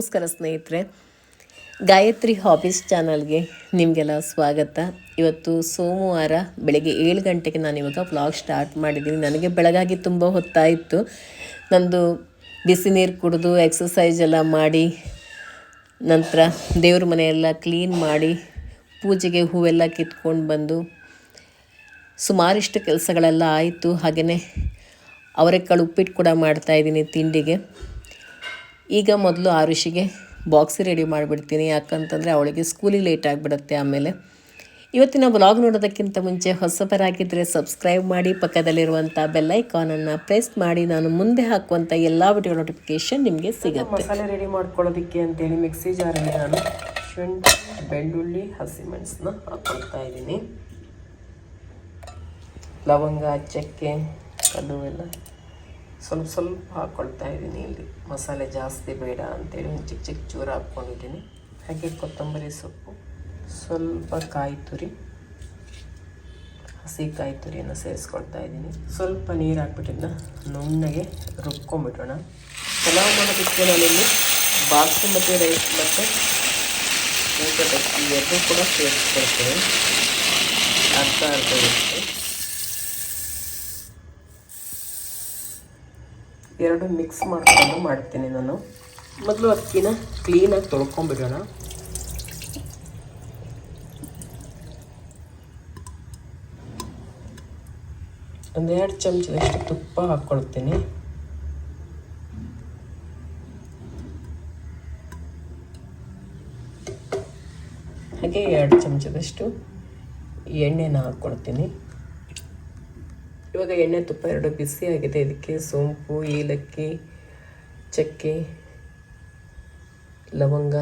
ನಮಸ್ಕಾರ ಸ್ನೇಹಿತರೆ, ಗಾಯತ್ರಿ ಹಾಬೀಸ್ ಚಾನಲ್ಗೆ ನಿಮಗೆಲ್ಲ ಸ್ವಾಗತ. ಇವತ್ತು ಸೋಮವಾರ ಬೆಳಗ್ಗೆ ಏಳು ಗಂಟೆಗೆ ನಾನು ಇವಾಗ ವ್ಲಾಗ್ ಸ್ಟಾರ್ಟ್ ಮಾಡಿದ್ದೀನಿ. ನನಗೆ ಬೆಳಗಾಗಿ ತುಂಬ ಹೊತ್ತಾಯಿತು. ನಂದು ಬಿಸಿ ನೀರು ಕುಡಿದು ಎಕ್ಸಸೈಸ್ ಎಲ್ಲ ಮಾಡಿ, ನಂತರ ದೇವ್ರ ಮನೆಯೆಲ್ಲ ಕ್ಲೀನ್ ಮಾಡಿ, ಪೂಜೆಗೆ ಹೂವೆಲ್ಲ ಕಿತ್ಕೊಂಡು ಬಂದು, ಸುಮಾರಿಷ್ಟು ಕೆಲಸಗಳೆಲ್ಲ ಆಯಿತು. ಹಾಗೆಯೇ ಅವರೆಕಾಳು ಉಪ್ಪಿಟ್ಟು ಕೂಡ ಮಾಡ್ತಾಯಿದ್ದೀನಿ ತಿಂಡಿಗೆ. ಈಗ ಮೊದಲು ಆರುಷಿಗೆ ಬಾಕ್ಸ್ ರೆಡಿ ಮಾಡಿಬಿಡ್ತೀನಿ. ಯಾಕಂತಂದರೆ ಅವಳಿಗೆ ಸ್ಕೂಲಿಗೆ ಲೇಟ್ ಆಗಿಬಿಡುತ್ತೆ ಆಮೇಲೆ. ಇವತ್ತಿನ ಬ್ಲಾಗ್ ನೋಡೋದಕ್ಕಿಂತ ಮುಂಚೆ ಹೊಸಬರಾಗಿದ್ದರೆ ಸಬ್ಸ್ಕ್ರೈಬ್ ಮಾಡಿ ಪಕ್ಕದಲ್ಲಿರುವಂಥ ಬೆಲ್ಲೈಕಾನನ್ನು ಪ್ರೆಸ್ ಮಾಡಿ. ನಾನು ಮುಂದೆ ಹಾಕುವಂಥ ಎಲ್ಲ ವಿಡಿಯೋ ನೋಟಿಫಿಕೇಶನ್ ನಿಮಗೆ ಸಿಗುತ್ತೆ. ಮಸಾಲೆ ರೆಡಿ ಮಾಡ್ಕೊಳ್ಳೋದಕ್ಕೆ ಅಂತೇಳಿ ಮಿಕ್ಸಿ ಜಾರಲ್ಲಿ ನಾನು ಶುಂಠಿ, ಬೆಳ್ಳುಳ್ಳಿ ಹಸಿಮೆಣಸನ್ನ ಹಾಕ್ಕೊಳ್ತಾ ಇದ್ದೀನಿ. ಲವಂಗ, ಚಕ್ಕೆ ಅದು ಎಲ್ಲ ಸ್ವಲ್ಪ ಸ್ವಲ್ಪ ಹಾಕ್ಕೊಳ್ತಾ ಇದ್ದೀನಿ ಇಲ್ಲಿ. ಮಸಾಲೆ ಜಾಸ್ತಿ ಬೇಡ ಅಂತೇಳಿ ಚಿಕ್ಕ ಚಿಕ್ಕ ಚೂರು ಹಾಕ್ಕೊಂಡಿದ್ದೀನಿ. ಹಾಗೆ ಕೊತ್ತಂಬರಿ ಸೊಪ್ಪು, ಸ್ವಲ್ಪ ಕಾಯಿ ತುರಿ, ಹಸಿ ಕಾಯಿ ತುರಿಯನ್ನು ಸೇರಿಸ್ಕೊಳ್ತಾ ಇದ್ದೀನಿ. ಸ್ವಲ್ಪ ನೀರು ಹಾಕ್ಬಿಟ್ಟಿದ್ನ, ನುಣ್ಣಗೆ ರುಬ್ಕೊಂಡ್ಬಿಡೋಣ. ಪಲಾವ್ ಮಾಡೋದಕ್ಕೆ ನಾನಿಲ್ಲಿ ಮತ್ತು ರೈಸ್ ಮತ್ತು ಊಟದ ಎರಡೂ ಕೂಡ ಸೇರಿಸ್ಕೊಳ್ತೀನಿ. ಅರ್ಧ ಅರ್ಧ ಇರುತ್ತೆ. ಎರಡು ಮಿಕ್ಸ್ ಮಾಡ್ಕೊಂಡು ಮಾಡ್ತೀನಿ ನಾನು. ಮೊದಲು ಅಕ್ಕಿನ ಕ್ಲೀನಾಗಿ ತೊಳ್ಕೊಂಬಿಡೋಣ ಒಂದೆರಡು ಚಮಚದಷ್ಟು ತುಪ್ಪ ಹಾಕ್ಕೊಳ್ತೀನಿ. ಹಾಗೆ ಎರಡು ಚಮಚದಷ್ಟು ಎಣ್ಣೆನ ಹಾಕ್ಕೊಳ್ತೀನಿ. ಇವಾಗ ಎಣ್ಣೆ ತುಪ್ಪ ಎರಡು ಬಿಸಿ ಆಗಿದೆ. ಇದಕ್ಕೆ ಸೋಂಪು, ಏಲಕ್ಕಿ, ಚಕ್ಕೆ, ಲವಂಗ,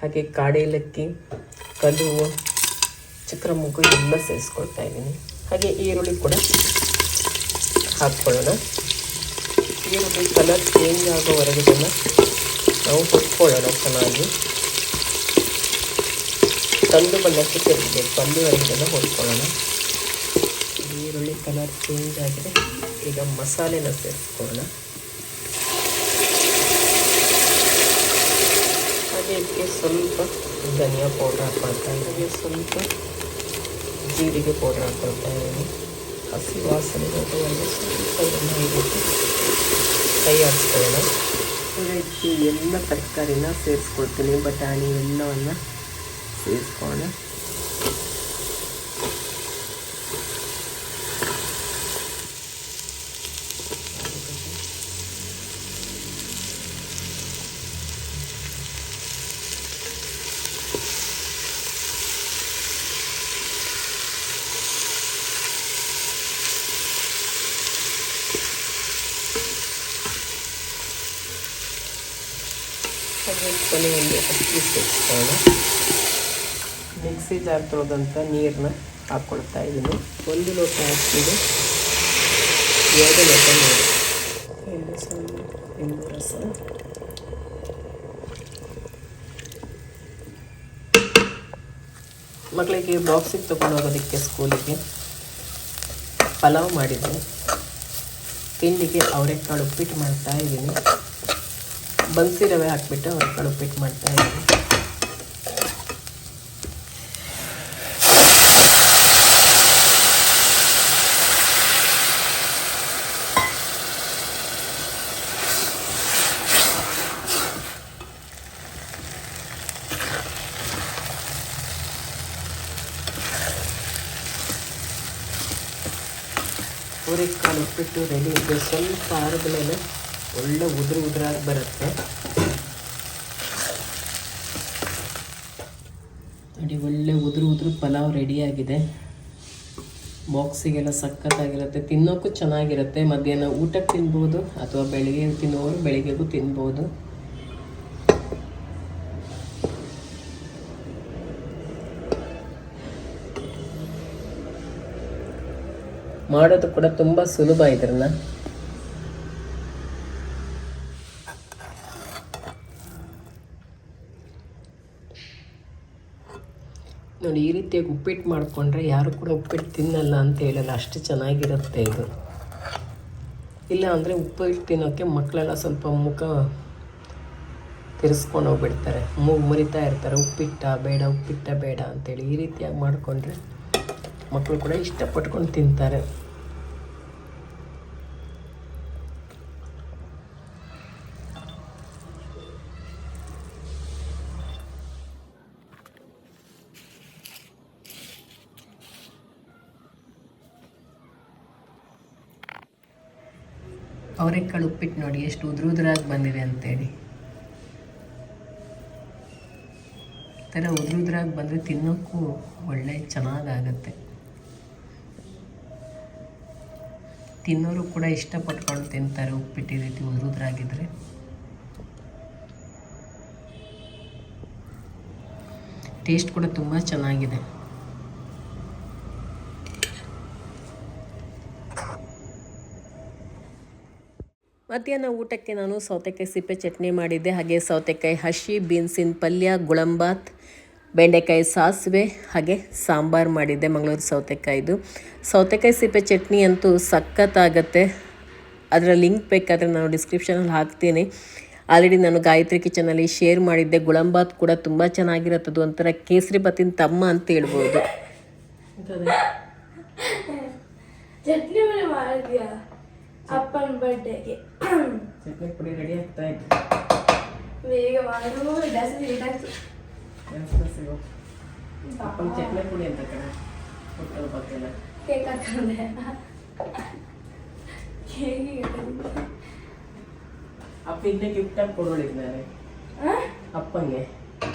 ಹಾಗೆ ಕಾಡೇಲಕ್ಕಿ ಕಲುವು ಚಕ್ರ ಮುಗ್ಗು ಎಲ್ಲ ಸೇರಿಸ್ಕೊಳ್ತಾ ಇದ್ದೀನಿ. ಹಾಗೆ ಈರುಳ್ಳಿ ಕೂಡ ಹಾಕ್ಕೊಳ್ಳೋಣ. ಈರುಳ್ಳಿ ಕಲರ್ ಚೇಂಜ್ ಆಗೋವರೆಗೆ ನಾವು ಹುಟ್ಕೊಳ್ಳೋಣ ಚೆನ್ನಾಗಿ. ಕಂದು ಬಣ್ಣಕ್ಕೆ ಕಂದು ಅಲ್ಲಿವರೆಗೆಲ್ಲ ಹುಟ್ಕೊಳ್ಳೋಣ ಈರುಳ್ಳಿ ಕಲರ್ ಚೇಂಜ್ ಆಗಿದೆ. ಈಗ ಮಸಾಲೆನ ಸೇರಿಸ್ಕೊಳ್ಳೋಣ. ಹಾಗೆ ಇದಕ್ಕೆ ಸ್ವಲ್ಪ ಧನಿಯಾ ಪೌಡ್ರ್ ಹಾಕ್ಕೊಳ್ತಾ ಇದ್ದೀವಿ ಸ್ವಲ್ಪ ಜೀರಿಗೆ ಪೌಡ್ರ್ ಹಾಕ್ಕೊಳ್ತಾ ಇದ್ದೀನಿ. ಹಸಿ ವಾಸನೆ ಹೋಗುವಲ್ಲಿ ಸ್ವಲ್ಪ ಇದನ್ನು ಕೈ ಈಗ ಎಲ್ಲ ತರಕಾರಿನ ಸೇರಿಸ್ಕೊಳ್ತೀನಿ. ಬಟಾಣಿ ಎಲ್ಲವನ್ನು ಸೇರಿಸ್ಕೊಳ್ಳೋಣ. ಕೊನೆಯಲ್ಲಿ ಅಕ್ಕಿ ಸೇರಿಸೋಣ ಮಿಕ್ಸಿ ಜಾರ್ ತೊಳೆದಂಥ ನೀರನ್ನ ಹಾಕ್ಕೊಳ್ತಾ ಇದ್ದೀನಿ ಒಂದು ಲೋಟ ಅಕ್ಕಿಗೆ ಎರಡು ಲೋಟ ನೀರು. ಇಲ್ಲಿ ಸ್ವಲ್ಪ ನಿಂಬು ರಸ. ಮಕ್ಕಳಿಗೆ ಬಾಕ್ಸಿಗೆ ತೊಗೊಂಡು ಹೋಗೋದಕ್ಕೆ ಸ್ಕೂಲಿಗೆ ಪಲಾವ್ ಮಾಡಿದ್ದೆ ತಿಂಡಿಗೆ ಅವರೆಕಾಳು ಉಪ್ಪಿಟ್ಟು ಮಾಡ್ತಾ ಇದ್ದೀನಿ ಬನ್ಸಿ ರವೆ ಹಾಕ್ಬಿಟ್ಟು ಅವರೆಕಾಳು ಉಪ್ಪಿಟ್ಟು ಮಾಡ್ತಾ ಇದ್ದೀನಿ. ಅವರೆಕಾಳು ಉಪ್ಪಿಟ್ಟು ರೆಡಿ ಇದೆ. ಸ್ವಲ್ಪ ಆರಿದ ಮೇಲೆ ಒಳ್ಳೆ ಉದುರು ಉದುರಾಗಿ ಬರುತ್ತೆ. ನೋಡಿ, ಒಳ್ಳೆ ಉದುರು ಉದುರು ಪಲಾವ್ ರೆಡಿಯಾಗಿದೆ ಬಾಕ್ಸಿಗೆಲ್ಲ ಸಖತ್ತಾಗಿರುತ್ತೆ. ತಿನ್ನೋಕ್ಕೂ ಚೆನ್ನಾಗಿರುತ್ತೆ. ಮಧ್ಯಾಹ್ನ ಊಟಕ್ಕೆ ತಿನ್ಬೋದು ಅಥವಾ ಬೆಳಿಗ್ಗೆ ತಿನ್ನೋರು ಬೆಳಿಗ್ಗೆಗೂ ತಿನ್ಬೋದು. ಮಾಡೋದು ಕೂಡ ತುಂಬ ಸುಲಭ ಇದ್ರನ್ನ. ನೋಡಿ, ಈ ರೀತಿಯಾಗಿ ಉಪ್ಪಿಟ್ಟು ಮಾಡಿಕೊಂಡ್ರೆ ಯಾರು ಕೂಡ ಉಪ್ಪಿಟ್ಟು ತಿನ್ನಲ್ಲ ಅಂತ ಹೇಳಲ್ಲ. ಅಷ್ಟು ಚೆನ್ನಾಗಿರುತ್ತೆ ಇದು. ಇಲ್ಲ ಅಂದರೆ ಉಪ್ಪಿಟ್ಟು ತಿನ್ನೋಕ್ಕೆ ಮಕ್ಕಳೆಲ್ಲ ಸ್ವಲ್ಪ ಮುಖ ತಿರ್ಸ್ಕೊಂಡು ಹೋಗ್ಬಿಡ್ತಾರೆ. ಮೂಗು ಮುರಿತಾ ಇರ್ತಾರೆ. ಉಪ್ಪಿಟ್ಟ ಬೇಡ ಉಪ್ಪಿಟ್ಟ ಬೇಡ ಅಂತೇಳಿ ಈ ರೀತಿಯಾಗಿ ಮಾಡಿಕೊಂಡ್ರೆ ಮಕ್ಕಳು ಕೂಡ ಇಷ್ಟಪಟ್ಕೊಂಡು ತಿಂತಾರೆ. ಅವರೆಕಾಳು ಉಪ್ಪಿಟ್ಟು ನೋಡಿ, ಎಷ್ಟು ಉದುರು ಉದುರಾಗಿ ಬಂದಿದೆ ಅಂತೇಳಿ. ಈ ಥರ ಉದುರು ಉದುರಾಗಿ ಬಂದರೆ ತಿನ್ನೋಕ್ಕೂ ಒಳ್ಳೆ ಚೆನ್ನಾಗಾಗತ್ತೆ. ತಿನ್ನೋರು ಕೂಡ ಇಷ್ಟಪಟ್ಕೊಂಡು ತಿಂತಾರೆ ಉಪ್ಪಿಟ್ಟು ಈ ರೀತಿ ಉದುರು ಟೇಸ್ಟ್ ಕೂಡ ತುಂಬ ಚೆನ್ನಾಗಿದೆ. ಮಧ್ಯಾಹ್ನ ಊಟಕ್ಕೆ ನಾನು ಸೌತೆಕಾಯಿ ಸಿಪ್ಪೆ ಚಟ್ನಿ ಮಾಡಿದ್ದೆ. ಹಾಗೆ ಸೌತೆಕಾಯಿ ಹಸಿ, ಬೀನ್ಸಿನ ಪಲ್ಯ, ಗುಳಂಬಾತ್, ಬೆಂಡೆಕಾಯಿ ಸಾಸಿವೆ, ಹಾಗೆ ಸಾಂಬಾರು ಮಾಡಿದ್ದೆ ಮಂಗಳೂರು ಸೌತೆಕಾಯಿದು. ಸೌತೆಕಾಯಿ ಸಿಪ್ಪೆ ಚಟ್ನಿ ಅಂತೂ ಸಖತ್ತಾಗತ್ತೆ. ಅದರ ಲಿಂಕ್ ಬೇಕಾದರೆ ನಾನು ಡಿಸ್ಕ್ರಿಪ್ಷನಲ್ಲಿ ಹಾಕ್ತೀನಿ. ಆಲ್ರೆಡಿ ನಾನು ಗಾಯತ್ರಿ ಕಿಚನಲ್ಲಿ ಶೇರ್ ಮಾಡಿದ್ದೆ. ಗುಳಂಬಾತ್ ಕೂಡ ತುಂಬ ಚೆನ್ನಾಗಿರುತ್ತದು ಒಂಥರ ಕೇಸರಿ ಬತ್ತಿನ ತಮ್ಮ ಅಂತ ಹೇಳ್ಬೋದು. ಅಪ್ಪನ ಬರ್ಡೇಗೆ ಚಟ್ನಿ ಪುಡಿ ರೆಡಿ ಆಗ್ತಾ ಇತ್ತು ಬೇಗ ಮಾಡು ಜಾಸ್ತಿ ಲೇಟ್ ಆಯ್ತು ಅಪ್ಪನ ಚಟ್ನಿ ಪುಡಿ ಅಂತ ಕಡೆ ಕೊಟ್ಟರು ಗೊತ್ತಿಲ್ಲ ಕೇಕ್ ಹಾಕೊಂಡೆ ಹೇಗೆ ಅಪ್ಪ ಇನ್ನೇ ಗಿಫ್ಟ್ ಆಗಿ ಕೊಡೋಳಿದ್ದಾರೆ ಅಪ್ಪಂಗೆ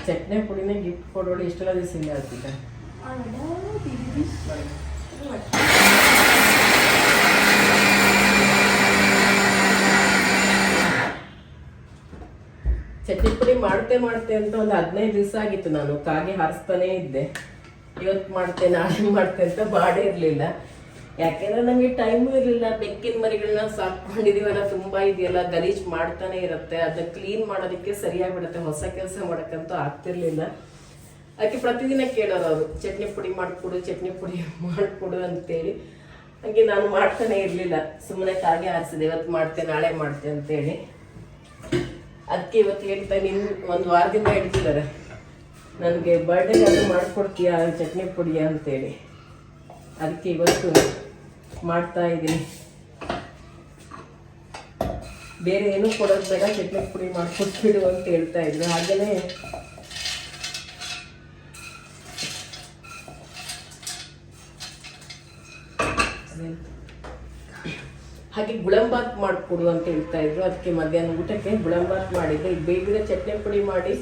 ಚಟ್ನಿ ಪುಡಿನೇ ಗಿಫ್ಟ್ ಕೊಡೋಳಿ ಎಷ್ಟೆಲ್ಲ ದಿವಸ ಇಲ್ಲ ಆಗ್ತಿದ್ದ ಚಟ್ನಿ ಪುಡಿ ಮಾಡ್ತೆ ಮಾಡ್ತೆ ಅಂತ ಒಂದು ಹದಿನೈದು ದಿವಸ ಆಗಿತ್ತು ನಾನು. ಕಾಗೆ ಹಾರಿಸ್ತಾನೇ ಇದ್ದೆ. ಇವತ್ತು ಮಾಡ್ತೆ ನಾಳೆ ಮಾಡ್ತೆ ಅಂತ ಮಾಡೇ ಇರಲಿಲ್ಲ. ಯಾಕೆಂದ್ರೆ ನಮಗೆ ಟೈಮು ಇರಲಿಲ್ಲ. ಬೆಕ್ಕಿನ ಮರಿಗಳನ್ನ ಸಾಕೊಂಡಿದೀವಲ್ಲ ತುಂಬ ಇದೆಯಲ್ಲ, ಗಲೀಜ್ ಮಾಡ್ತಾನೆ ಇರುತ್ತೆ. ಅದನ್ನ ಕ್ಲೀನ್ ಮಾಡೋದಕ್ಕೆ ಸರಿಯಾಗಿ ಬಿಡುತ್ತೆ ಹೊಸ ಕೆಲಸ ಮಾಡೋಕ್ಕಂತೂ ಆಗ್ತಿರ್ಲಿಲ್ಲ. ಅದಕ್ಕೆ ಪ್ರತಿದಿನ ಕೇಳೋರು ಅವರು ಚಟ್ನಿ ಪುಡಿ ಮಾಡಿಕೊಡು ಚಟ್ನಿ ಪುಡಿ ಮಾಡಿಕೊಡು ಅಂತೇಳಿ. ಹಾಗೆ ನಾನು ಮಾಡ್ತಾನೆ ಇರಲಿಲ್ಲ. ಸುಮ್ಮನೆ ಕಾಗೆ ಹಾರಿಸಿದೆ, ಇವತ್ತು ಮಾಡ್ತೆ, ನಾಳೆ ಮಾಡ್ತೆ ಅಂತೇಳಿ. ಅದಕ್ಕೆ ಇವತ್ತು ಹೇಳ್ತಾ ನಿಮ್ ಒಂದು ವಾರದಿಂದ ಹೇಳ್ತಿದ್ದಾರೆ. ನನಗೆ ಬರ್ಡೇ ಅದು ಮಾಡಿಕೊಡ್ತೀಯಾ, ಚಟ್ನಿ ಪುಡಿಯ ಅಂತೇಳಿ. ಅದಕ್ಕೆ ಇವತ್ತು ಮಾಡ್ತಾ ಇದ್ದೀನಿ. ಬೇರೆ ಏನೂ ಕೊಡೋದು ಚಟ್ನಿ ಪುಡಿ ಮಾಡಿಕೊಟ್ಬಿಡು ಅಂತ ಹೇಳ್ತಾ ಇದ್ರು. ಹಾಗೆಯೇ ಹಾಗೆ ಗುಳಂಬಾತ್ ಮಾಡಿಕೊಡು ಅಂತ ಹೇಳ್ತಾ ಇದ್ರು. ಅದಕ್ಕೆ ಮಧ್ಯಾಹ್ನ ಊಟಕ್ಕೆ ಗುಳಂಬಾತ್ ಮಾಡಿದ್ದೆ. ಈಗ ಬೇಗ ಚಟ್ನಿ ಪುಡಿ ಮಾಡಿ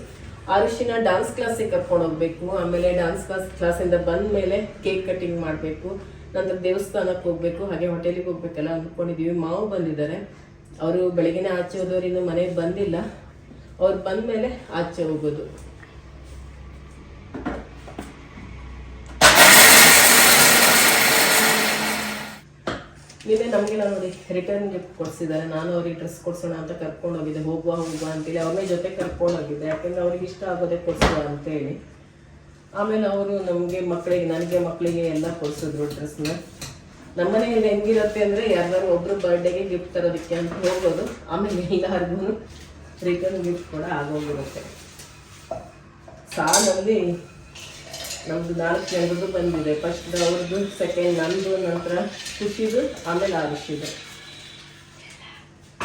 ಆರುಷಿನ ಡಾನ್ಸ್ ಕ್ಲಾಸಿಗೆ ಕರ್ಕೊಂಡು ಹೋಗ್ಬೇಕು. ಆಮೇಲೆ ಡಾನ್ಸ್ ಕ್ಲಾಸ್ ಕ್ಲಾಸಿಂದ ಬಂದ ಮೇಲೆ ಕೇಕ್ ಕಟಿಂಗ್ ಮಾಡಬೇಕು. ನಂತರ ದೇವಸ್ಥಾನಕ್ಕೆ ಹೋಗ್ಬೇಕು. ಹಾಗೆ ಹೋಟೆಲಿಗೆ ಹೋಗ್ಬೇಕಲ್ಲ ಅಂದ್ಕೊಂಡಿದ್ದೀವಿ ಮಾವು ಬಂದಿದ್ದಾರೆ. ಅವರು ಬೆಳಗಿನ ಆಚೆ ಹೋದವ್ರು ಇನ್ನು ಮನೆಗೆ ಬಂದಿಲ್ಲ. ಅವ್ರು ಬಂದ ಮೇಲೆ ಆಚೆ ಹೋಗೋದು. ನಿನ್ನೆ ನಮಗೆಲ್ಲ ನೋಡಿ ರಿಟರ್ನ್ ಗಿಫ್ಟ್ ಕೊಡಿಸಿದ್ದಾರೆ. ನಾನು ಅವ್ರಿಗೆ ಡ್ರೆಸ್ ಕೊಡ್ಸೋಣ ಅಂತ ಕರ್ಕೊಂಡು ಹೋಗಿದ್ದೆ. ಹೋಗುವ ಹೋಗುವ ಅಂತೇಳಿ ಅವ್ರನ್ನೇ ಜೊತೆ ಕರ್ಕೊಂಡು ಹೋಗಿದ್ದೆ. ಯಾಕಂದ್ರೆ ಅವ್ರಿಗೆ ಇಷ್ಟ ಆಗೋದೇ ಕೊಡಿಸುವ ಅಂತೇಳಿ. ಆಮೇಲೆ ಅವರು ನಮಗೆ ಮಕ್ಕಳಿಗೆ ನನಗೆ ಮಕ್ಕಳಿಗೆ ಎಲ್ಲ ಕೊಡಿಸಿದ್ರು ಡ್ರೆಸ್ನ ನಮ್ಮನೆಯಲ್ಲಿ ಹೆಂಗಿರುತ್ತೆ ಅಂದರೆ ಯಾರ್ದಾರು ಒಬ್ರು ಬರ್ಡೇಗೆ ಗಿಫ್ಟ್ ತರೋದಕ್ಕೆ ಅಂತ ಹೋಗೋದು. ಆಮೇಲೆ ಎಲ್ಲರಿಗೂ ರಿಟರ್ನ್ ಗಿಫ್ಟ್ ಕೂಡ ಆಗೋಗಿರುತ್ತೆ. ಸಾಲಲ್ಲಿ ನಮ್ದು ನಾಲ್ಕು ಜನರದ್ದು ಬಂದಿದೆ. ಫಸ್ಟ್ ಅವ್ರದ್ದು ಸೆಕೆಂಡ್ ನಂದು ನಂತರ ಖುಷಿದು ಆಮೇಲೆ ಆರುಷಿದು.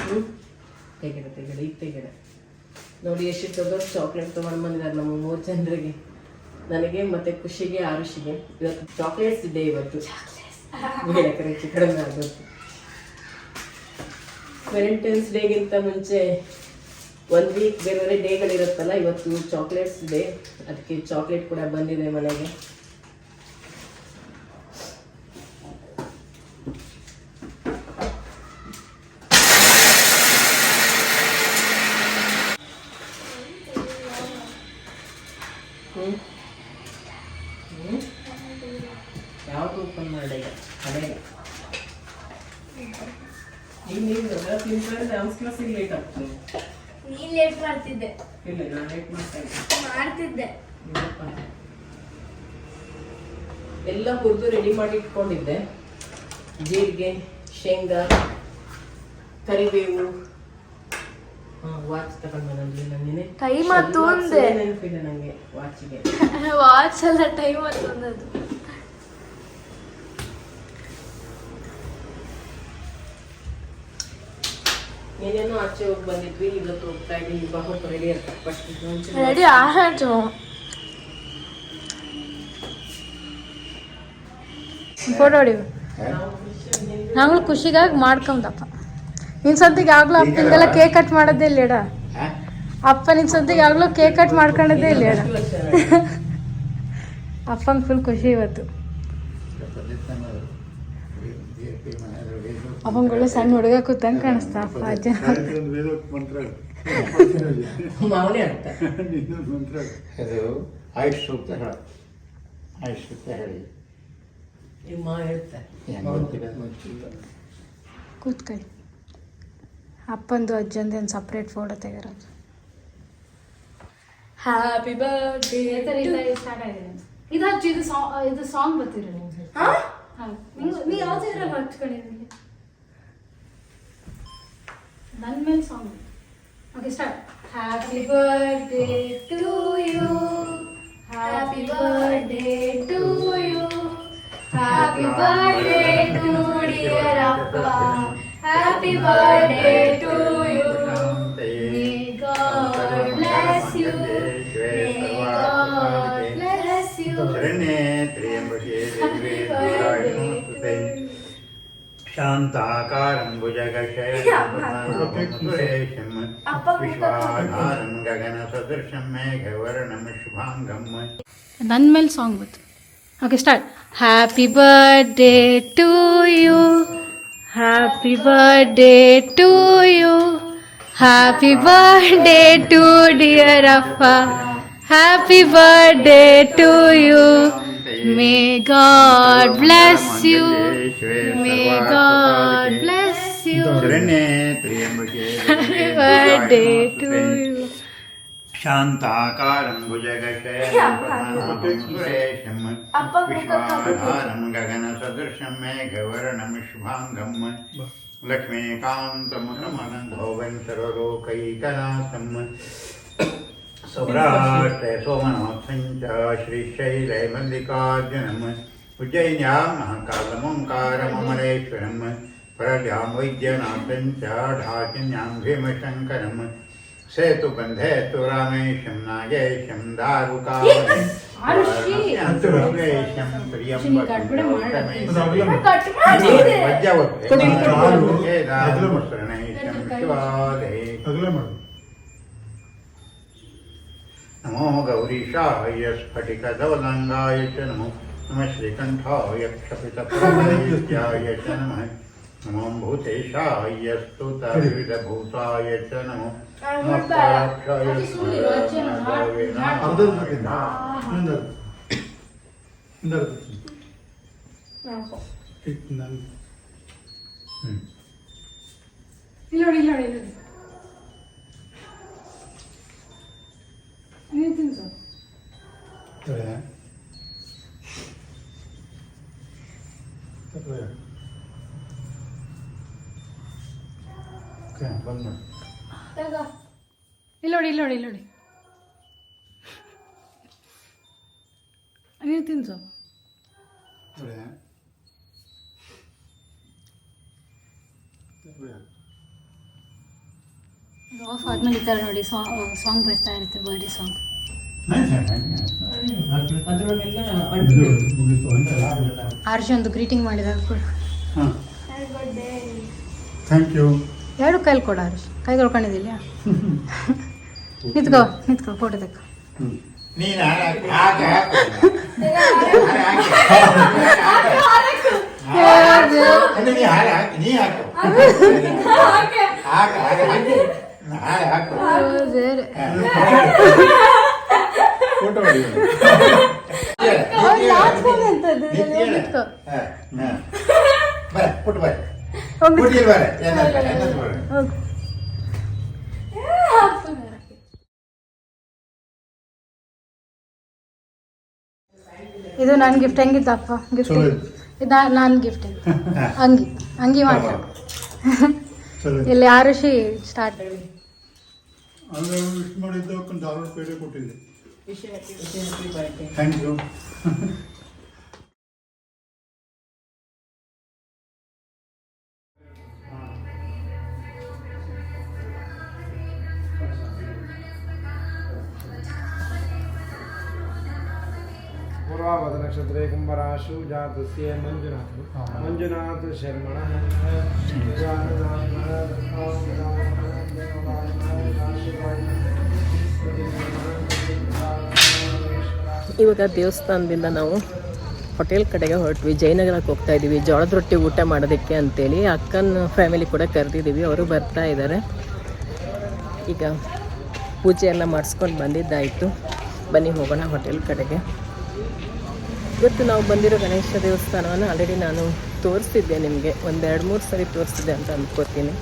ಹ್ಞೂ ತೆಗೆಡ ತೆಗೆಡ ಈಗ ತೆಗೆಡ ನೋಡಿ ಎಷ್ಟು ದೊಡ್ಡ ಚಾಕ್ಲೇಟ್ ತೊಗೊಂಡು ಬಂದಿದ್ದಾರೆ ನಮ್ಮ ಮೂರು ಜನರಿಗೆ. ನನಗೆ ಮತ್ತೆ ಖುಷಿಗೆ ಆರುಷಿಗೆ. ಇವತ್ತು ಚಾಕ್ಲೇಟ್ಸ್ ಇದೆ ಇವತ್ತು. ಹೆಚ್ಚು ಕಡಿಮೆ ಆಗುತ್ತೆ ವ್ಯಾಲೆಂಟೈನ್ಸ್ ಡೇಗಿಂತ ಮುಂಚೆ ಒನ್ ವೀಕ್ ಬೇರೆ ಬೇರೆ ಡೇಗಳಿರುತ್ತಲ್ಲ ಇವತ್ತು ಚಾಕ್ಲೇಟ್ಸ್ ಡೇ ಅದಕ್ಕೆ ಚಾಕ್ಲೇಟ್ ಕೂಡ ಬಂದಿದೆ ಮನೆಗೆ ಹ್ಮ್ ಹ್ಮ್ ಯಾವುದು ಓಪನ್ ಮಾಡಿ ಅದೇ ಈಗ ನೀವು ತಿಂತಾರೆ ಡಾನ್ಸ್ ಕ್ಲಾಸಿಗೆ ಲೇಟ್ ಆಗ್ತದೆ ನೀನ್ ಲೇಟ್ ಮಾಡ್ತಿದ್ದೆ ಇಲ್ಲ ನಾನು ಲೇಟ್ ಮಾಡ್ತಾ ಇದ್ದೆ ಮಾಡ್ತಿದ್ದೆ ಎಲ್ಲ ಹುರಿದು ರೆಡಿ ಮಾಡಿ ಇಟ್ಕೊಂಡಿದ್ದೆ. ಜೀರಿಗೆ ಶೇಂಗಾ ಕರಿಬೇವು. ವಾಚ್ ತಗೊಂಡ್ಬಂದ್ರೆ ನಂಗೆ ಟೈಮ್ ಆತು ಅಂದೆ ನೆನಪಿದೆ ನಂಗೆ ವಾಚಿಗೆ ವಾಚ್ ಅಲ್ಲ ಟೈಮ್ ಆತು ಅಂದದ್ದು ಏನೇನೋ ಆಚೆ ಹೋಗಿ ಬಂದಿದ್ವಿ ಇವತ್ತು ಹೋಗ್ತಾ ಇದ್ದೀವಿ ರೆಡಿ ಅಂತ. ಫಸ್ಟ್ ರೆಡಿ ಆಯ್ತು ಫೋಟೋ ಹೊಡಿವು ನಾಗಳು ಖುಷಿಗಾಗಿ ಮಾಡ್ಕೊಂಡಪ್ಪ. ನಿನ್ ಸಂತಿಗೆ ಆಗ್ಲೂ ಅಪ್ಪನಿಗೆಲ್ಲ ಕೇಕ್ ಕಟ್ ಮಾಡೋದೇ ಇಲ್ಲ ಇಡ ಅಪ್ಪ ನಿನ್ ಸಂತಿಗೆ ಆಗ್ಲೂ ಕೇಕ್ ಕಟ್ ಮಾಡ್ಕೊಂಡದೇ ಇಲ್ಲ ಇಡ ಅಪ್ಪಂಗೆ ಫುಲ್ ಖುಷಿ ಇವತ್ತು. ಅಪ್ಪಂಗಳು ಸಣ್ಣ ಹುಡುಗ ಕೂತಂಗೆ ಕಾಣಿಸ್ತಾ ಅಪ್ಪ ಅಜ್ಜ. ಆಯುಷ್ ಸೂಕ್ತ ಹೇಳಿ. ಆಯುಷ್ ಸೂಕ್ತ ಹೇಳಿ. ನಿಮ್ಮ ಹೇಳ್ತಾರೆ ಕೂತ್ಕೊಳ್ಳಿ ಅಪ್ಪಂದು ಅಜ್ಜಂದೇನು ಸಪ್ರೇಟ್ ಫೋಟೋ ತೆಗಿರೋದು ಹ್ಯಾಪಿ ಬರ್ತ್ಡೇ ಇದು ಹಚ್ಚು ಇದು ಸಾಂಗ್ ಇದು ಸಾಂಗ್ ಬರ್ತೀರ ನೀವು ಯಾವ್ದು ಇರಲ್ಲ ಹಚ್ಕೊಂಡಿದ್ದೀನಿ ನನ್ನ ಮೇಲೆ song okay start happy birthday to you happy birthday to you happy birthday to dear ಅಪ್ಪ happy birthday to you may God bless you may God bless you ಶರಣ್ಯೇ ತ್ರ್ಯಂಬಕೆ ದೇವೇ ನಾರಾಯಣಿ ನಮಸ್ತುತೆ ಶಾಂತಾಕಾರಂ ಭುಜಗಶೇಷಂ ವಿಶ್ವಾಧಾರಂ ಗಗನ ಸದೃಶಂ ಮೇಘವರ್ಣಂ ಶುಭಾಂಗಂ Okay, start. Happy birthday to you. Happy birthday to you. Happy birthday to dear Rafa. Happy birthday to you. May God bless you. May God bless you. Happy birthday to you. शान्ताकारं भुजगशयनपद्मनाभं विश्वाधारं गगनसदृशं मेघवर्णं शुभाङ्गं लक्ष्मीकान्तमुनमनन्दोवन् सर्वलोकैकनाथं सौराष्ट्रे सोमनाथं च श्रीशैले मल्लिकार्जुनं उज्जयिन्यां महाकालमोङ्कारममलेश्वरं परल्यां वैद्यनाथं च भीमशङ्करम् ಸೇತುಬಂಧೆ ತು ರಾಮೇಶಂ ನಾಗೇಶಂ ದಾರುಕಾವೇಶಂ ಪ್ರಿಯಂ नमो गौरीशाय स्फटिकधवलङ्गाय च नमो नमः श्रीकण्ठाय क्षपितप्रभयाय च नमः नमो भूतेशाय स्तुतविविधभूताय च नमो ഇല്ലോടി ഇല്ലോടി ഇല്ലോടി നീ തിന്നു ಥರ ನೋಡಿ ಸಾಂಗ್ ಬರ್ತಾ ಇರುತ್ತೆ ಬರ್ಡೇ ಸಾಂಗ್ ಅರ್ಜುನ್ದು ಗ್ರೀಟಿಂಗ್ ಮಾಡಿದಾಗ ಕೂಡ. ಹಾಂ ಥ್ಯಾಂಕ್ ಯು ಎರಡು ಕೈಲಿ ಕೊಡ ಅರ್ಜುನ್. ಕೈ ತೊಳ್ಕೊಂಡಿದ್ದಿಲ್ಲ ನಿತ್ಕೋ ನಿತ್ಕೋ ಫೋಟೋ ತೆಕ್ಕೋ ನೀನು ಹಾಗೆ ಹಾಗೆ ಅಂದ್ರೆ ನೀ ಹಾಗೆ ಹಾಕಿ. ಹಾಕು. ಫೋಟೋ ಇದು ನನ್ನ ಗಿಫ್ಟ್ ಹೆಂಗಿತ್ತಪ್ಪ ಗಿಫ್ಟ್ ಇದೆ. ನಾನು ಗಿಫ್ಟ್ ಅಂಗಿ. ಅಂಗಿ ಮಾತ್ರ. ಚಲೋ ಇಲ್ಲಿ ಆರುಷಿ ಸ್ಟಾರ್ಟ್ ಅಂದ್ರೆ ವಿಶ್ ಮಾಡಿದ್ದು ಒಂದು ಧಾರವಾಡ ಪೇಟೆ ಕೊಟ್ಟಿದ್ದೆ ಥ್ಯಾಂಕ್ ಯು पूर्वावध नक्षत्रे कुम्भराशु जातस्य मञ्जुनाथ मञ्जुनाथ शर्मणः ಇವಾಗ ದೇವಸ್ಥಾನದಿಂದ ನಾವು ಹೋಟೆಲ್ ಕಡೆಗೆ ಹೊರಟ್ವಿ. ಜಯನಗರಕ್ಕೆ ಹೋಗ್ತಾ ಇದ್ದೀವಿ ಜೋಳದ ರೊಟ್ಟಿ ಊಟ ಮಾಡೋದಕ್ಕೆ ಅಂತೇಳಿ ಅಕ್ಕನ ಫ್ಯಾಮಿಲಿ ಕೂಡ ಕರೆದಿದ್ದೀವಿ ಅವರು ಬರ್ತಾ ಇದ್ದಾರೆ. ಈಗ ಪೂಜೆ ಎಲ್ಲ ಮಾಡಿಸ್ಕೊಂಡು ಬಂದಿದ್ದಾಯಿತು. ಬನ್ನಿ ಹೋಗೋಣ ಹೋಟೆಲ್ ಕಡೆಗೆ. ಇವತ್ತು ನಾವು ಬಂದಿರೋ ಗಣೇಶ ದೇವಸ್ಥಾನವನ್ನು ಆಲ್ರೆಡಿ ನಾನು ತೋರಿಸ್ತಿದ್ದೆ ನಿಮಗೆ. ಒಂದೆರಡು ಮೂರು ಸರಿ ತೋರಿಸಿದ್ದೆ ಅಂತ ಅಂದ್ಕೋತೀನಿ.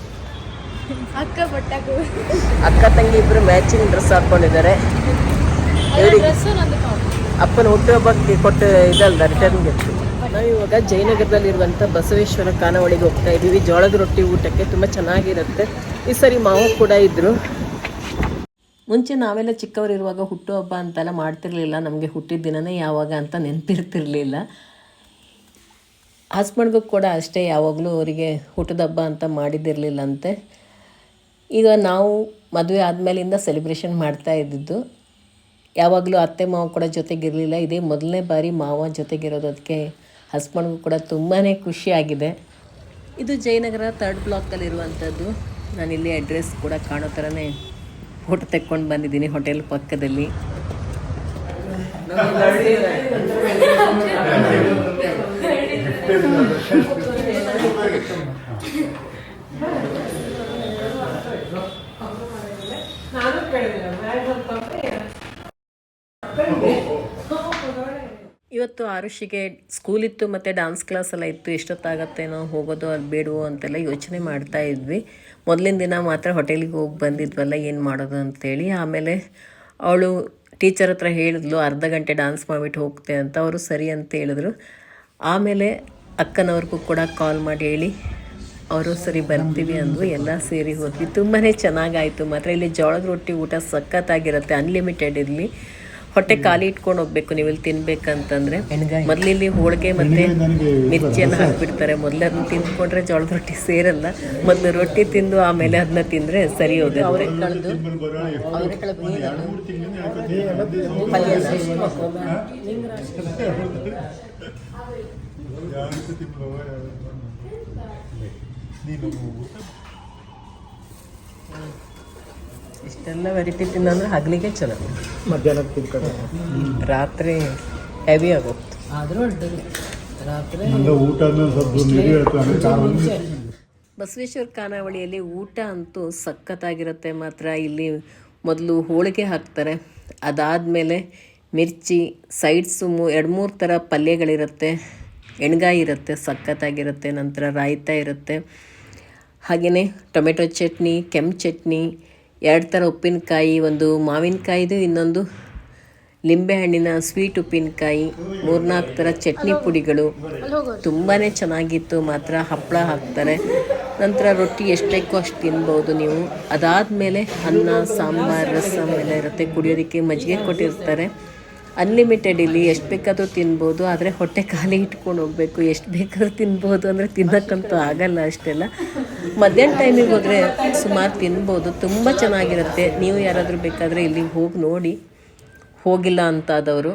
ಅಕ್ಕ ಬಟ್ಟಾಕು ಅಕ್ಕ ತಂಗಿ ಇಬ್ಬರು ಮ್ಯಾಚಿಂಗ್ ಡ್ರೆಸ್ ಹಾಕೊಂಡಿದ್ದಾರೆ. ಅಪ್ಪನ ಹುಟ್ಟುಹಬ್ಬಕ್ಕೆ ಕೊಟ್ಟ ಇದಲ್ದ ರಿಟರ್ನ್ ಗಿಫ್ಟ್ ನಾವು ಇವಾಗ ಜಯನಗರದಲ್ಲಿರುವಂಥ ಬಸವೇಶ್ವರ ಖಾನಾವಳಿಗೆ ಹೋಗ್ತಾ ಇದ್ದೀವಿ. ಜೋಳದ ರೊಟ್ಟಿ ಊಟಕ್ಕೆ ತುಂಬ ಚೆನ್ನಾಗಿರುತ್ತೆ. ಈ ಸರಿ ಮಾವ ಕೂಡ ಇದ್ದರು ಮುಂಚೆ ನಾವೆಲ್ಲ ಚಿಕ್ಕವರಿರುವಾಗ ಹುಟ್ಟುಹಬ್ಬ ಅಂತೆಲ್ಲ ಮಾಡ್ತಿರ್ಲಿಲ್ಲ. ನಮಗೆ ಹುಟ್ಟಿದ ದಿನನೇ ಯಾವಾಗ ಅಂತ ನೆನಪಿರ್ತಿರ್ಲಿಲ್ಲ. ಹಸ್ಬೆಂಡ್ಗೂ ಕೂಡ ಅಷ್ಟೇ ಯಾವಾಗಲೂ ಅವರಿಗೆ ಹುಟ್ಟದ ಹಬ್ಬ ಅಂತ ಮಾಡಿದ್ದಿರಲಿಲ್ಲಂತೆ ಈಗ ನಾವು ಮದುವೆ ಆದಮೇಲಿಂದ ಸೆಲೆಬ್ರೇಷನ್ ಮಾಡ್ತಾ ಇದ್ದಿದ್ದು ಯಾವಾಗಲೂ ಅತ್ತೆ ಮಾವ ಕೂಡ ಜೊತೆಗಿರಲಿಲ್ಲ. ಇದೇ ಮೊದಲನೇ ಬಾರಿ ಮಾವ ಜೊತೆಗಿರೋದಕ್ಕೆ ಹಸ್ಬೆಂಡ್ಗೂ ಕೂಡ ತುಂಬಾ ಖುಷಿಯಾಗಿದೆ ಇದು ಜಯನಗರ ತರ್ಡ್ ಬ್ಲಾಕಲ್ಲಿರುವಂಥದ್ದು ನಾನಿಲ್ಲಿ ಅಡ್ರೆಸ್ ಕೂಡ ಕಾಣೋ ಥರನೇ ಫೋಟೋ ತೆಕ್ಕೊಂಡು ಬಂದಿದ್ದೀನಿ ಹೋಟೆಲ್ ಪಕ್ಕದಲ್ಲಿ. ಇವತ್ತು ಆರುಷಿಗೆ ಸ್ಕೂಲ್ ಇತ್ತು ಮತ್ತು ಡಾನ್ಸ್ ಕ್ಲಾಸ್ ಎಲ್ಲ ಇತ್ತು, ಎಷ್ಟೊತ್ತಾಗತ್ತೇನೋ, ಹೋಗೋದು ಅದು ಬೇಡವೋ ಅಂತೆಲ್ಲ ಯೋಚನೆ ಮಾಡ್ತಾ ಇದ್ವಿ. ಮೊದಲಿನ ದಿನ ಮಾತ್ರ ಹೋಟೆಲಿಗೆ ಹೋಗಿ ಬಂದಿದ್ವಲ್ಲ, ಏನು ಮಾಡೋದು ಅಂತೇಳಿ. ಆಮೇಲೆ ಅವಳು ಟೀಚರ್ ಹತ್ರ ಹೇಳಿದ್ಲು, ಅರ್ಧ ಗಂಟೆ ಡಾನ್ಸ್ ಮಾಡಿಬಿಟ್ಟು ಹೋಗ್ತೆ ಅಂತ. ಅವರು ಸರಿ ಅಂತ ಹೇಳಿದ್ರು. ಆಮೇಲೆ ಅಕ್ಕನವ್ರಿಗೂ ಕೂಡ ಕಾಲ್ ಮಾಡಿ ಹೇಳಿ, ಅವರು ಸರಿ ಬರ್ತೀವಿ ಅಂದರು, ಎಲ್ಲ ಸೇರಿ ಹೋದ್ವಿ. ತುಂಬಾ ಚೆನ್ನಾಗಾಯಿತು. ಮಾತ್ರ ಇಲ್ಲಿ ಜೋಳದ ರೊಟ್ಟಿ ಊಟ ಸಖತ್ತಾಗಿರುತ್ತೆ ಅನ್ಲಿಮಿಟೆಡ್ ಇರಲಿ. ಹೊಟ್ಟೆ ಖಾಲಿ ಇಟ್ಕೊಂಡು ಹೋಗ್ಬೇಕು ನೀವು ಇಲ್ಲಿ ತಿನ್ಬೇಕಂತಂದ್ರೆ. ಮೊದಲಿಲ್ಲಿ ಹೋಳಿಗೆ ಮತ್ತೆ ಮಿರ್ಚಿಯನ್ನು ಹಾಕ್ಬಿಡ್ತಾರೆ. ಮೊದಲು ಅದನ್ನ ತಿನ್ಕೊಂಡ್ರೆ ಜೋಳದ ರೊಟ್ಟಿ ಸೇರಲ್ಲ. ಮೊದಲು ರೊಟ್ಟಿ ತಿಂದು ಆಮೇಲೆ ಅದನ್ನ ತಿಂದ್ರೆ ಸರಿ ಹೋಗುತ್ತೆ ನೀನು ಇಷ್ಟೆಲ್ಲ ವೆರೈಟಿ ತಿನ್ನಂದ್ರೆ ಹಗಲಿಗೆ ಚಲೋ. ಮಧ್ಯಾಹ್ನ ತಿನ್ಕೊಂಡು ರಾತ್ರಿ ಹೆವಿ ಆಗೋಗ್ತು. ಆದರೂ ರಾತ್ರಿ ಬಸವೇಶ್ವರ ಖಾನಾವಳಿಯಲ್ಲಿ ಊಟ ಅಂತೂ ಸಖತ್ತಾಗಿರುತ್ತೆ ಮಾತ್ರ. ಇಲ್ಲಿ ಮೊದಲು ಹೋಳಿಗೆ ಹಾಕ್ತಾರೆ. ಅದಾದಮೇಲೆ ಮಿರ್ಚಿ ಸೈಡ್ಸು ಮೂ ಎರಡು ಮೂರು ಥರ ಪಲ್ಯಗಳಿರುತ್ತೆ. ಎಣ್ಗಾಯಿ ಇರುತ್ತೆ ಸಖತ್ತಾಗಿರುತ್ತೆ. ನಂತರ ರಾಯ್ತಾ ಇರುತ್ತೆ. ಹಾಗೆಯೇ ಟೊಮೆಟೊ ಚಟ್ನಿ ಕೆಂಪು ಚಟ್ನಿ ಎರಡು ಥರ ಉಪ್ಪಿನಕಾಯಿ ಒಂದು ಮಾವಿನಕಾಯಿದು ಇನ್ನೊಂದು ಲಿಂಬೆಹಣ್ಣಿನ ಸ್ವೀಟ್ ಉಪ್ಪಿನಕಾಯಿ ಮೂರ್ನಾಲ್ಕು ಥರ ಚಟ್ನಿ ಪುಡಿಗಳು. ತುಂಬಾ ಚೆನ್ನಾಗಿತ್ತು ಮಾತ್ರ ಹಪ್ಪಳ ಹಾಕ್ತಾರೆ. ನಂತರ ರೊಟ್ಟಿ ಎಷ್ಟು ಬೇಕೋ ಅಷ್ಟು ತಿನ್ಬೋದು ನೀವು. ಅದಾದಮೇಲೆ ಅನ್ನ ಸಾಂಬಾರು ರಸಮ್ ಎಲ್ಲ ಇರುತ್ತೆ. ಕುಡಿಯೋದಕ್ಕೆ ಮಜ್ಜಿಗೆ ಕೊಟ್ಟಿರ್ತಾರೆ. ಅನ್ಲಿಮಿಟೆಡ್ ಇಲ್ಲಿ ಎಷ್ಟು ಬೇಕಾದರೂ ತಿನ್ಬೋದು, ಆದರೆ ಹೊಟ್ಟೆ ಖಾಲಿ ಇಟ್ಕೊಂಡು ಹೋಗಬೇಕು. ಎಷ್ಟು ಬೇಕಾದ್ರೂ ತಿನ್ಬೋದು ಅಂದರೆ ತಿನ್ನೋಕ್ಕಂತೂ ಆಗಲ್ಲ ಅಷ್ಟೆಲ್ಲ. ಮಧ್ಯಾಹ್ನ ಟೈಮಿಗೆ ಹೋದರೆ ಸುಮಾರು ತಿನ್ಬೋದು, ತುಂಬ ಚೆನ್ನಾಗಿರುತ್ತೆ. ನೀವು ಯಾರಾದರೂ ಬೇಕಾದರೆ ಇಲ್ಲಿಗೆ ಹೋಗಿ ನೋಡಿ. ಹೋಗಿಲ್ಲ ಅಂತಾದವರು.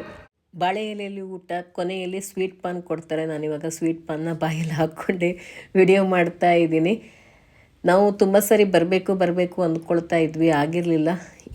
ಬಾಳೆ ಎಲೆಯಲ್ಲಿ ಊಟ ಕೊನೆಯಲ್ಲಿ ಸ್ವೀಟ್ ಪಾನ್ ಕೊಡ್ತಾರೆ. ನಾನಿವಾಗ ಸ್ವೀಟ್ ಪಾನ್ನ ಬಾಯಲ್ಲಿ ಹಾಕ್ಕೊಂಡೆ ವಿಡಿಯೋ ಮಾಡ್ತಾ ಇದ್ದೀನಿ. ನಾವು ತುಂಬ ಸರಿ ಬರಬೇಕು ಬರಬೇಕು ಅಂದ್ಕೊಳ್ತಾ ಇದ್ವಿ. ಆಗಿರಲಿಲ್ಲ.